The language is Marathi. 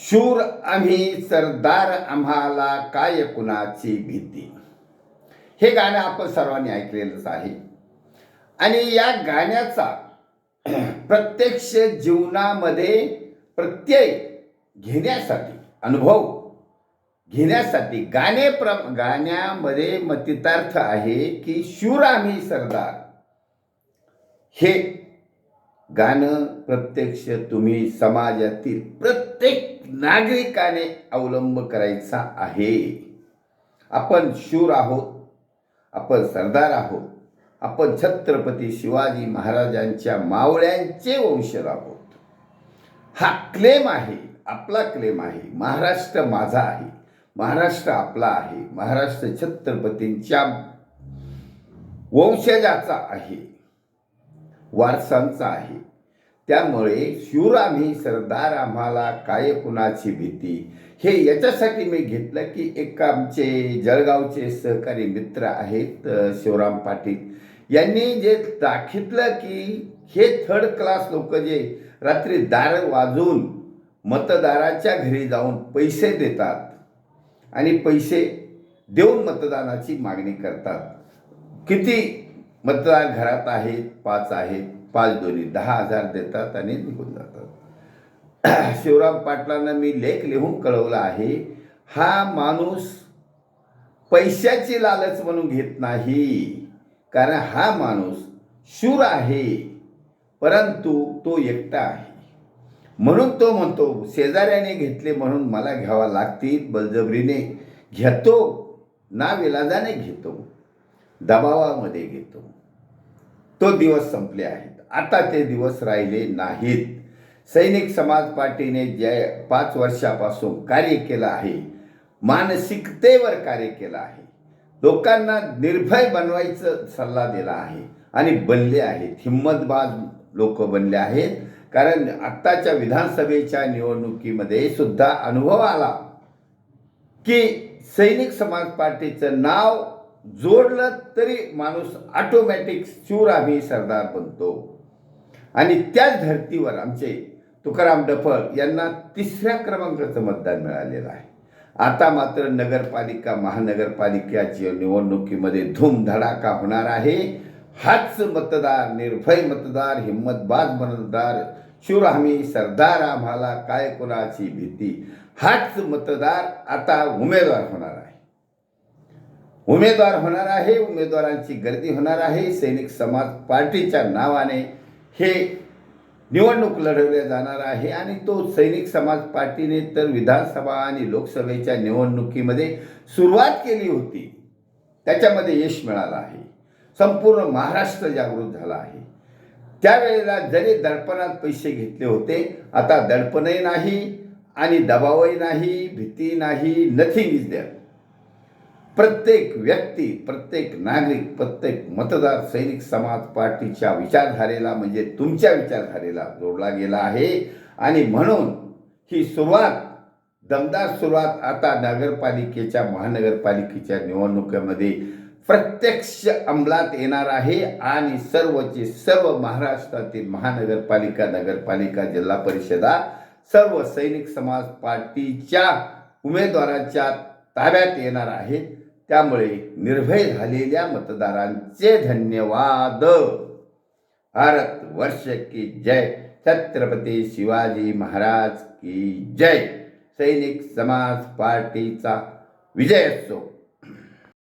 शूर आम्ही सरदार आम्हाला काय कुणाची भीती? हे गाणं आपण सर्वांनी ऐकलेलंच आहे. आणि या गाण्याचा प्रत्यक्ष जीवनामध्ये प्रत्यय घेण्यासाठी अनुभव घेण्यासाठी गाणे प्र गाण्यामध्ये मतितार्थ आहे की शूर आम्ही सरदार. हे गाणं प्रत्यक्ष तुम्ही समाजातील प्रत्येक नागरिकाने अवलंब करायचा आहे. आपण शूर आहोत आपण सरदार आहोत आपण छत्रपती शिवाजी महाराजांच्या मावळ्यांचे वंशज आहोत. हा क्लेम आहे आपला क्लेम आहे. महाराष्ट्र माझा आहे महाराष्ट्र आपला आहे महाराष्ट्र छत्रपतींच्या वंशजाचा आहे वारसांचा आहे. त्यामुळे शिवरामी सरदार आम्हाला काय कुणाची भीती? हे याच्यासाठी मी घेतलं की एक आमचे जळगावचे सहकारी मित्र आहेत शिवराम पाटील. यांनी जे दाखितलं की हे थर्ड क्लास लोक जे रात्री दार वाजून मतदाराच्या घरी जाऊन पैसे देतात आणि पैसे देऊन मतदानाची मागणी करतात. किती मतदार घरात आहेत पाच आहेत पाच दोन्ही दहा हजार देतात आणि निघून जातात. शिवराम पाटलांना मी लेख लिहून कळवला आहे हा माणूस पैशाची लालच म्हणून घेत नाही कारण हा माणूस शूर आहे परंतु तो एकटा आहे. म्हणून तो म्हणतो शेजाऱ्याने घेतले म्हणून मला घ्यावा लागतील बलजबरीने घेतो ना विलाजाने घेतो दबावामध्ये घेतो. तो दिवस संपले आहेत. आता ते दिवस राहिले नाहीत. सैनिक समाज पार्टीने जे पाच वर्षापासून कार्य केलं आहे मानसिकतेवर कार्य केलं आहे. लोकांना निर्भय बनवायचं सल्ला दिला आहे आणि बनले आहेत. हिंमतबाज लोक बनले आहेत. कारण आत्ताच्या विधानसभेच्या निवडणुकीमध्ये सुद्धा अनुभव आला की सैनिक समाज पार्टीचं नाव जोडलं तरी माणूस ऑटोमॅटिक शूर आम्ही सरदार बनतो. आणि त्याच धर्तीवर आमचे तुकाराम डफळ यांना तिसऱ्या क्रमांकाचं मतदान मिळालेलं आहे. आता मात्र नगरपालिका महानगरपालिकेच्या निवडणुकीमध्ये धूमधडाका होणार आहे. हाच मतदार निर्भय मतदार हिंमतबाज मतदार शूर आम्ही सरदार आम्हाला काय कोणाची भीती? हाच मतदार आता उमेदवार होणार आहे. उमेदवार होणार आहे उमेदवारांची गर्दी होणार आहे सैनिक समाज पार्टीच्या नावाने हे निवडणूक लढवल्या जाणार आहे आणि तो सैनिक समाज पार्टीने तर विधानसभा आणि लोकसभेच्या निवडणुकीमध्ये सुरुवात केली होती. त्याच्यामध्ये यश मिळालं आहे. संपूर्ण महाराष्ट्र जागृत झाला आहे. त्यावेळेला जरी दडपणात पैसे घेतले होते आता दडपणही नाही आणि दबावही नाही भीती नाही नथिंग इज देअर प्रत्येक व्यक्ती प्रत्येक नागरिक प्रत्येक मतदार सैनिक समाज पार्टीच्या विचारधारेला म्हणजे तुमच्या विचारधारेला जोडला गेला आहे. आणि म्हणून ही सुरुवात दमदार सुरुवात आता नगरपालिकेच्या महानगरपालिकेच्या निवडणुकीमध्ये प्रत्यक्ष अंमलात येणार आहे. आणि सर्वचे सर्व महाराष्ट्रातील महानगरपालिका नगरपालिका जिल्हा परिषदा सर्व सैनिक समाज पार्टीच्या उमेदवारांच्या ताब्यात येणार आहेत. त्यामुळे निर्भय झालेल्या मतदारांचे धन्यवाद. भारत वर्ष की जय. छत्रपती शिवाजी महाराज की जय. सैनिक समाज पार्टीचा विजय असो.